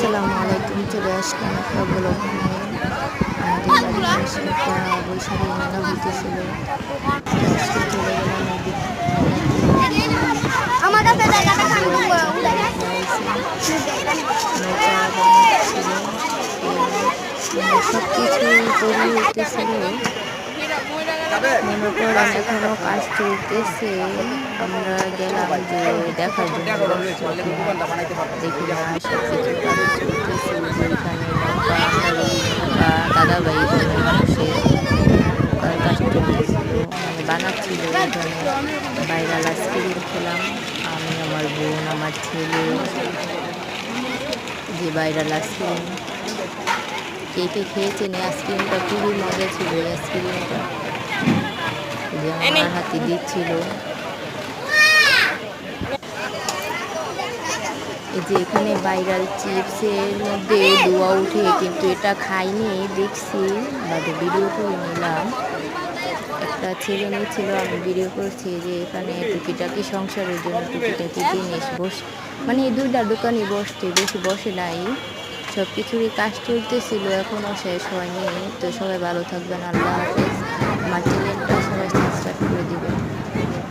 আসসালামু আলাইকুম চলে আসলাম একটা ব্লগ নিয়ে আমাদের কাছে সব কিছুই তৈরি হইতেছিল মনে করেন এখনও কাজ চলতেছে আমরা গেলাম যে দেখার জন্য দেখি না সব কিছু কাজ চলতেছে যেখানে দাদা ভাই বানাচ্ছিল ভাইরাল আইসক্রিম খেলাম আমি আমার বোন, আমার ছেলে, যে ভাইরাল আইসক্রিম কে কে খেয়েছেন এই আইসক্রিমটা খুবই মজা ছিল এই আইসক্রিমটা। যে আমার হাতে দিচ্ছিল। এই যে এখানে ভাইরাল চিপসের মধ্যে দোয়া উঠে কিন্তু এটা খাইনি দেখছি। বাদে ভিডিও করে নিলাম। একটা ছেলে নিয়েছিল আমি ভিডিও করছি যে এখানে টুকিটাকি সংসারের জন্য টুকিটাকি জিনিস বস মানে এই দুইটা দোকানই বসছে বেশি বসে নাই। সব কিছুরই কাজ চলতেছিল এখনও শেষ হয়নি। তো সবাই ভালো থাকবেন আল্লাহ হাফেজ। আমার